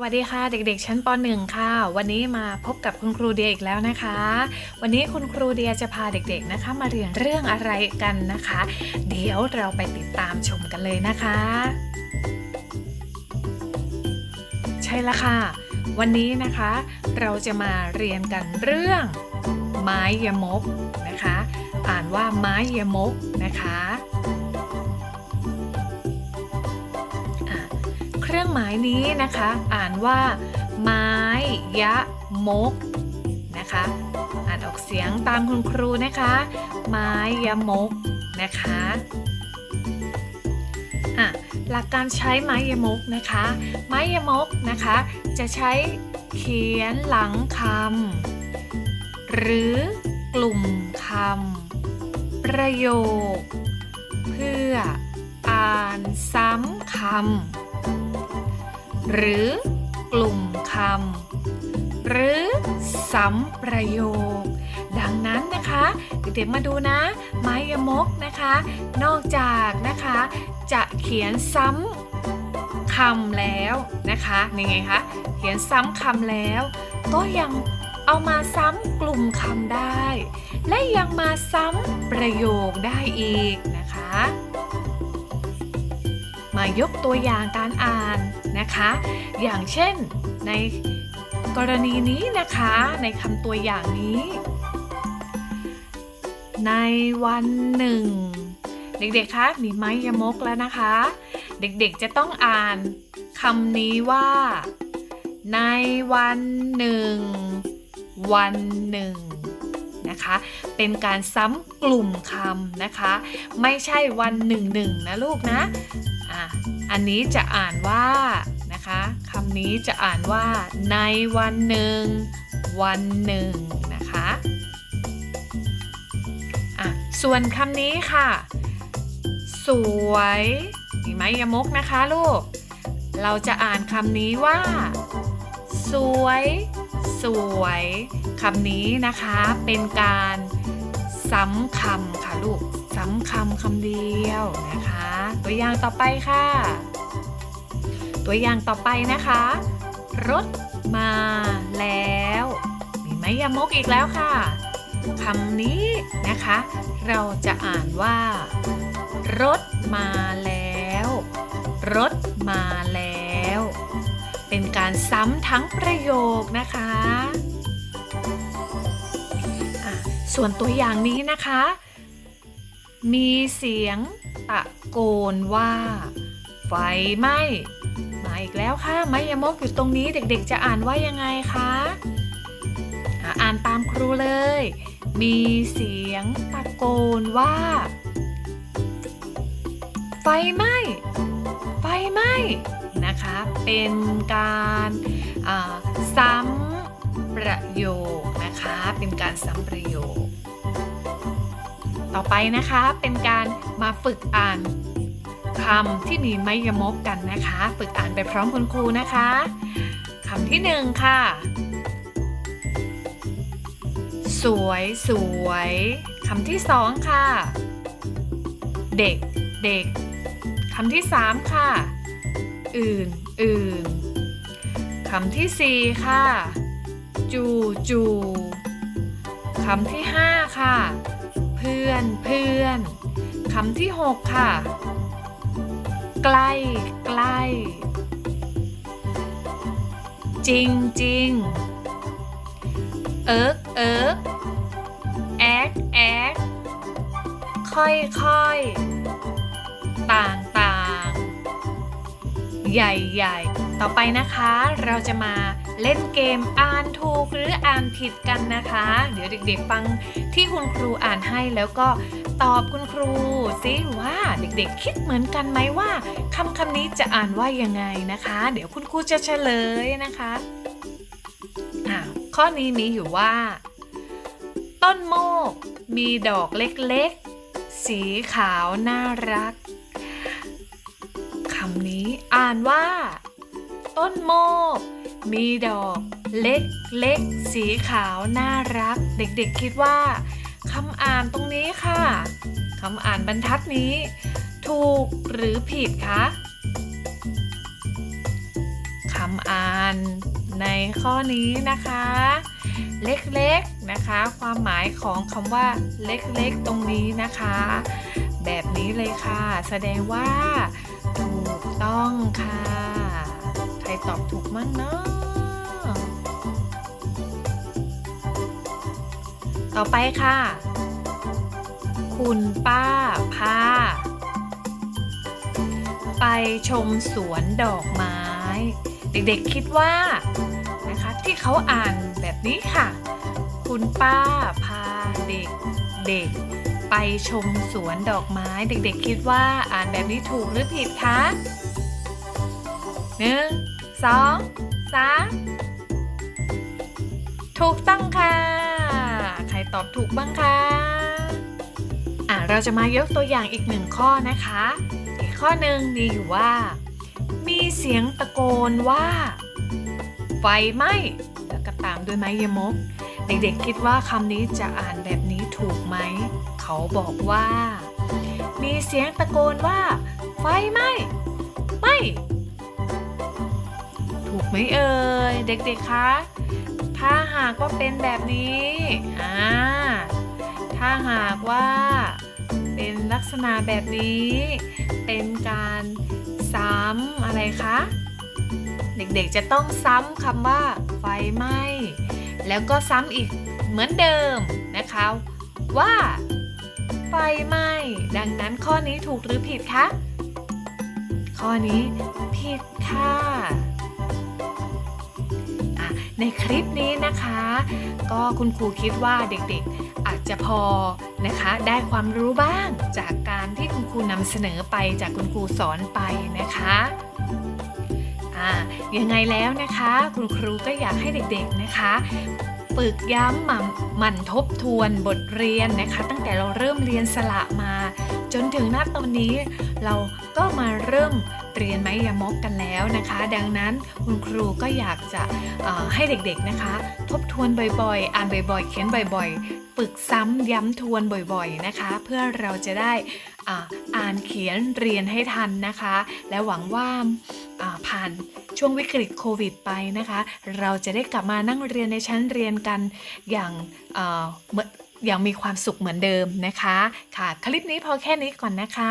สวัสดีค่ะเด็กๆ ชั้นป .1 ค่ะ วันนี้มาพบกับคุณครูเดียอีกแล้วนะคะ วันนี้คุณครูเดียจะพาเด็กๆนะคะ มาเรียนเรื่องอะไรกันนะคะ เดี๋ยวเราไปติดตามชมกันเลยนะคะ ใช่ละค่ะ วันนี้นะคะ เราจะมาเรียนกันเรื่อง ไม้ยมกนะคะ อ่านว่าไม้ยมกนะคะ เครื่องหมายนี้นะคะ อ่านว่า ไม้ยะมกนะคะ อ่านออกเสียงตามคุณครูนะคะ ไม้ยะมกนะคะหลักการใช้ไม้ยมกนะคะ ไม้ยมกนะคะ จะใช้เขียนหลังคำหรือกลุ่มคำประโยค เพื่ออ่านซ้ำคำ หรือกลุ่มคำหรือซ้ำประโยค ดังนั้นนะคะเด็กๆมาดูนะ ไม้ยมกนะคะ นอกจากนะคะ จะเขียนซ้ำคำแล้วนะคะยังไงคะเขียนซ้ำคำแล้ว ก็ยังเอามาซ้ำกลุ่มคำได้ และยังมาซ้ำประโยคได้อีกนะคะ มายกตัวอย่างการอ่านนะคะ อย่างเช่นในกรณีนี้นะคะในคำตัวอย่างนี้ ในวันหนึ่ง เด็กๆคะมีไม้ยมกแล้วนะคะ เด็กๆจะต้องอ่านคำนี้ว่า ในวันหนึ่ง วันหนึ่งนะคะ เป็นการซ้ำกลุ่มคำนะคะ ไม่ใช่วันหนึ่งหนึ่งนะลูกนะ อะอันนี้จะอ่านว่านะคะคำนี้จะอ่านว่า ในวันหนึ่ง วันหนึ่งนะคะอะส่วนคำนี้ค่ะ สวยมีไหมยมกนะคะลูก เราจะอ่านคำนี้ว่า สวย สวยคำนี้นะคะเป็นการซ้ำคำค่ะลูก ซ้ำคำคำเดียวนะคะ ตัวอย่างต่อไปค่ะ ตัวอย่างต่อไปนะคะ รถมาแล้ว มีไหมยมกอีกแล้วค่ะคำนี้นะคะ เราจะอ่านว่า รถมาแล้ว รถมาแล้ว เป็นการซ้ำทั้งประโยคนะคะอะส่วนตัวอย่างนี้นะคะ มีเสียงตะโกนว่า ไฟไหม้มาอีกแล้วค่ะไม้ยมกอยู่ตรงนี้เด็กๆ จะอ่านว่ายังไงคะอ่านตามครูเลย มีเสียงตะโกนว่า ไฟไหม้ไฟไหม้นะคะ เป็นการซ้ำประโยคนะคะ เป็นการซ้ำประโยค ต่อไปนะคะเป็นการมาฝึกอ่านคำที่มีไมยมกกันนะคะ ฝึกอ่านไปพร้อมคุณครูนะคะคำที่หนึ่งค่ะ สวยสวยคำที่สองค่ะ เด็กเด็กคำที่สามค่ะ อื่นอื่นคำที่สี่ค่ะ จูจูคำที่ห้าค่ะ เพื่อนเพื่อนคำที่หกค่ะ ใกล้ใกล้จริงจริงเอิกเอิกแอกแอกค่อยค่อยต่างต่างใหญ่ใหญ่ต่อไปนะคะ เราจะมา เล่นเกมอ่านถูกหรืออ่านผิดกันนะคะ เดี๋ยวเด็กๆฟังที่คุณครูอ่านให้แล้วก็ตอบคุณครูซิว่าเด็กๆ คิดเหมือนกันไหมว่าคำคำนี้จะอ่านว่ายังไงนะคะ เดี๋ยวคุณครูจะเฉลยนะคะข้อนี้มีอยู่ว่า ต้นโมก มีดอกเล็กๆ สีขาวน่ารักคำนี้อ่านว่า ต้นโมก มีดอกเล็กเล็กๆสีขาวน่ารัก เด็กๆคิดว่าคำอ่านตรงนี้ค่ะคำอ่านบรรทัดนี้ ถูกหรือผิดคะคำอ่านในข้อนี้นะคะ เล็กๆนะคะ ความหมายของคำว่าเล็กๆตรงนี้นะคะ แบบนี้เลยค่ะ แสดงว่า ถูกต้องค่ะ ใครตอบถูกมั่งเนาะ ต่อไปค่ะ คุณป้าพา ไปชมสวนดอกไม้ เด็กๆคิดว่านะคะที่เขาอ่านแบบนี้ค่ะ คุณป้าพาเด็กเด็กไปชมสวนดอกไม้ เด็กๆคิดว่าอ่านแบบนี้ถูกหรือผิดคะหนึ่งสองสามถูกต้องค่ะ ใครตอบถูกบ้างคะอะเราจะมายกตัวอย่างอีกหนึ่งข้อนะคะ อีกข้อหนึ่งมีอยู่ว่า มีเสียงตะโกนว่า ไฟไหม้แล้วก็ตามด้วยไม้ยมก เด็กๆคิดว่าคำนี้จะอ่านแบบนี้ถูกไหม เขาบอกว่า มีเสียงตะโกนว่า ไฟไหม้ไม้ถูกไหมเอ่ยเด็กๆคะ ถ้าหากว่าเป็นแบบนี้ อ่า ถ้าหากว่า เป็นลักษณะแบบนี้ เป็นการซ้ำอะไรคะ เด็กๆจะต้องซ้ำคำว่าไฟไหม้ แล้วก็ซ้ำอีกเหมือนเดิมนะคะ ว่า ไฟไหม้ ดังนั้นข้อนี้ถูกหรือผิดคะ ข้อนี้ผิดค่ะอะ ในคลิปนี้นะคะ ก็คุณครูคิดว่าเด็กๆอาจจะพอนะคะ ได้ความรู้บ้างจากการที่คุณครูนำเสนอไปจากคุณครูสอนไปนะคะอ่ายังไงแล้วนะคะ คุณครูก็อยากให้เด็กๆนะคะฝึกย้ำหมั่นหมั่นทบทวนบทเรียนนะคะ ตั้งแต่เราเริ่มเรียนสละมา จนถึงณตอนนี้ เราก็มาเริ่ม เรียนไม้ยมกกันแล้วนะคะ ดังนั้นคุณครูก็อยากจะให้เด็กๆนะคะ ทบทวนบ่อยๆ อ่านบ่อยๆ เขียนบ่อยๆ ฝึกซ้ำย้ำทวนบ่อยๆนะคะ เพื่อเราจะได้อ่านเขียนเรียนให้ทันนะคะ และหวังว่าาผ่านช่วงวิกฤตโควิดไปนะคะ เราจะได้กลับมานั่งเรียนในชั้นเรียนกันอย่างเอ่อเหมือนอย่างมีความสุขเหมือนเดิมนะคะ ค่ะ คลิปนี้พอแค่นี้ก่อนนะคะ